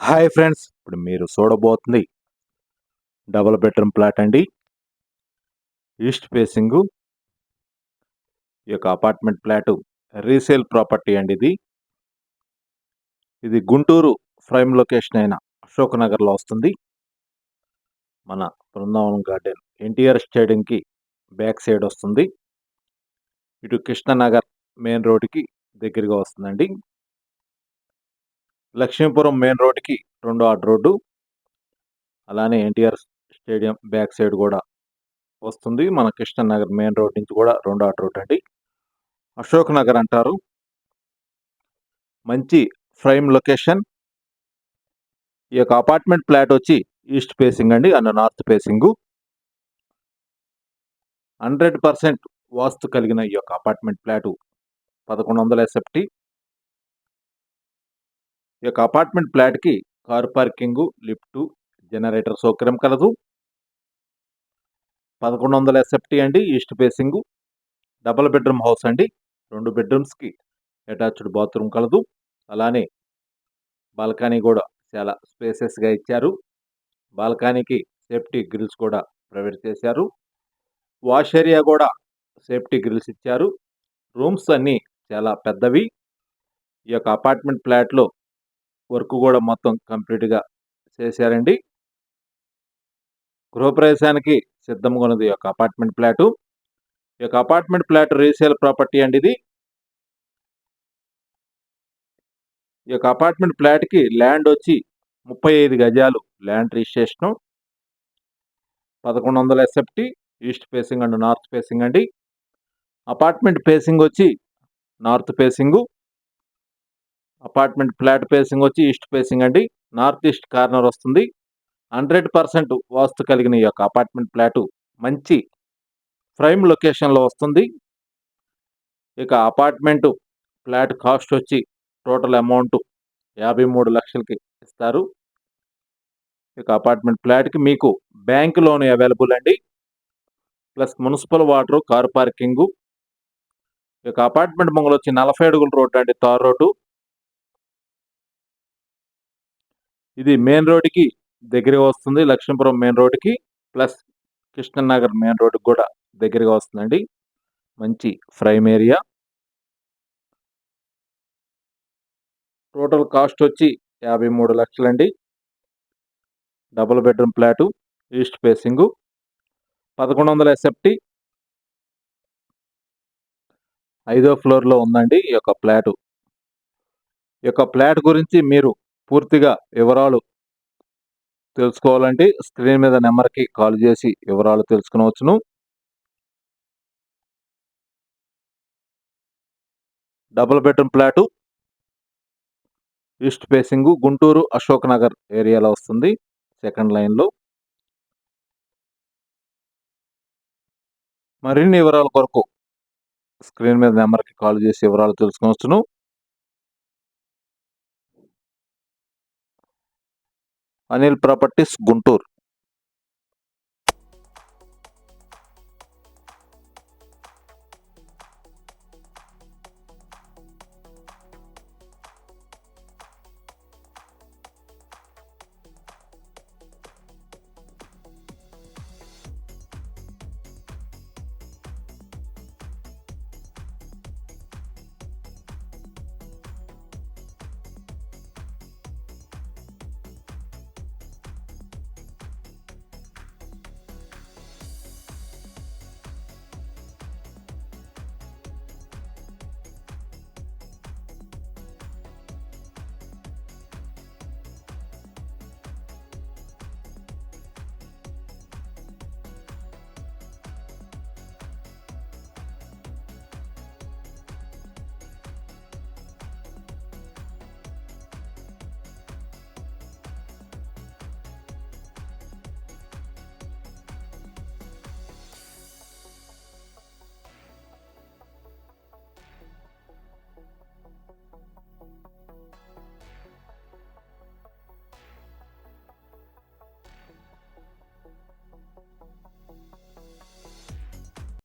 Hi friends ఇప్పుడు మీరు చూడబోతుంది డబుల్ బెడ్రూమ్ ప్లాట్ అండి. ఈస్ట్ ఫేసింగ్ ఈ యొక్క అపార్ట్మెంట్ ప్లాటు రీసేల్ ప్రాపర్టీ అండి ఇది. ఇది గుంటూరు ప్రైమ్ లొకేషన్ అయిన అశోక్ నగర్లో వస్తుంది. మన బృందావనం గార్డెన్ ఎన్టీఆర్ స్టేడియంకి బ్యాక్ సైడ్ వస్తుంది. ఇటు కృష్ణనగర్ మెయిన్ రోడ్డుకి దగ్గరగా వస్తుందండి. లక్ష్మీపురం మెయిన్ రోడ్డుకి రెండో ఆర్ట్ రోడ్డు అలానే ఎన్టీఆర్ స్టేడియం బ్యాక్ సైడ్ కూడా వస్తుంది. మన కృష్ణనగర్ మెయిన్ రోడ్ నుంచి కూడా రెండో ఆర్ట్ రోడ్ అండి. అశోక్ నగర్ అంటారు. మంచి ఫ్రైమ్ లొకేషన్. ఈ యొక్క అపార్ట్మెంట్ ఫ్లాట్ వచ్చి ఈస్ట్ ఫేసింగ్ అండి and north facing. Hundred percent vastu కలిగిన ఈ యొక్క అపార్ట్మెంట్ ఫ్లాటు పదకొండు వందల ఎస్ఎఫ్టీ. యొక్క అపార్ట్మెంట్ ఫ్లాట్కి కారు పార్కింగు లిఫ్టు జనరేటర్ సౌకర్యం కలదు. పదకొండు వందల ఎస్ఎఫ్టీ అండి east facing. Double bedroom house అండి రెండు బెడ్రూమ్స్కి అటాచ్డ్ బాత్రూమ్ కలదు. అలానే బాల్కనీ కూడా చాలా స్పేసెస్గా ఇచ్చారు. బాల్కనీకి సేఫ్టీ గ్రిల్స్ కూడా ప్రొవైడ్ చేశారు. వాష్ ఏరియా కూడా సేఫ్టీ గ్రిల్స్ ఇచ్చారు. రూమ్స్ అన్నీ చాలా పెద్దవి. ఈ యొక్క అపార్ట్మెంట్ ఫ్లాట్లో వర్క్ కూడా మొత్తం కంప్లీట్గా చేశారండి. గృహప్రవేశానికి సిద్ధంగా ఉన్నది యొక్క అపార్ట్మెంట్ ఫ్లాటు. ఈ యొక్క అపార్ట్మెంట్ ఫ్లాట్ రీసేల్ ప్రాపర్టీ అండి ఇది. ఈ యొక్క అపార్ట్మెంట్ ఫ్లాట్కి ల్యాండ్ వచ్చి ముప్పై ఐదు గజాలు ల్యాండ్ రిజిస్ట్రేషను. పదకొండు వందల SFT east facing and north facing అండి. అపార్ట్మెంట్ ఫేసింగ్ వచ్చి north facing apartment flat facing వచ్చి ఈస్ట్ ఫేసింగ్ అండి. నార్త్ ఈస్ట్ కార్నర్ వస్తుంది. హండ్రెడ్ పర్సెంట్ వాస్తు కలిగిన ఈ యొక్క అపార్ట్మెంట్ ఫ్లాటు మంచి ప్రైమ్ లొకేషన్లో వస్తుంది. ఇక అపార్ట్మెంటు ఫ్లాట్ కాస్ట్ వచ్చి టోటల్ అమౌంట్ యాభై మూడు లక్షలకి ఇస్తారు. ఇక అపార్ట్మెంట్ ఫ్లాట్కి మీకు బ్యాంక్ లోన్ అవైలబుల్ అండి. Plus municipal water car parking. ఇక అపార్ట్మెంట్ మొంగలు వచ్చి నలభై అడుగుల రోడ్డు అండి. Tar road. ఇది మెయిన్ రోడ్డుకి దగ్గరగా వస్తుంది. లక్ష్మీపురం మెయిన్ రోడ్డుకి ప్లస్ కృష్ణనగర్ మెయిన్ రోడ్డుకి కూడా దగ్గరగా వస్తుందండి. మంచి ఫ్రైమ్ ఏరియా టోటల్ కాస్ట్ వచ్చి యాభై మూడు లక్షలండి. Double bedroom flat east facing పదకొండు వందల ఎస్ఎఫ్టీ ఐదో ఫ్లోర్లో ఉందండి ఈ యొక్క ఫ్లాటు ఈ యొక్క ఫ్లాట్ గురించి మీరు పూర్తిగా వివరాలు తెలుసుకోవాలంటే స్క్రీన్ మీద నెంబర్కి కాల్ చేసి వివరాలు తెలుసుకునవచ్చును. Double bedroom flat east facing Guntur Ashok Nagar ఏరియాలో వస్తుంది సెకండ్ లైన్లో. మరిన్ని వివరాల కొరకు స్క్రీన్ మీద నెంబర్కి కాల్ చేసి వివరాలు తెలుసుకోవచ్చును అనిల్ ప్రాపర్టీస్ గుంటూరు.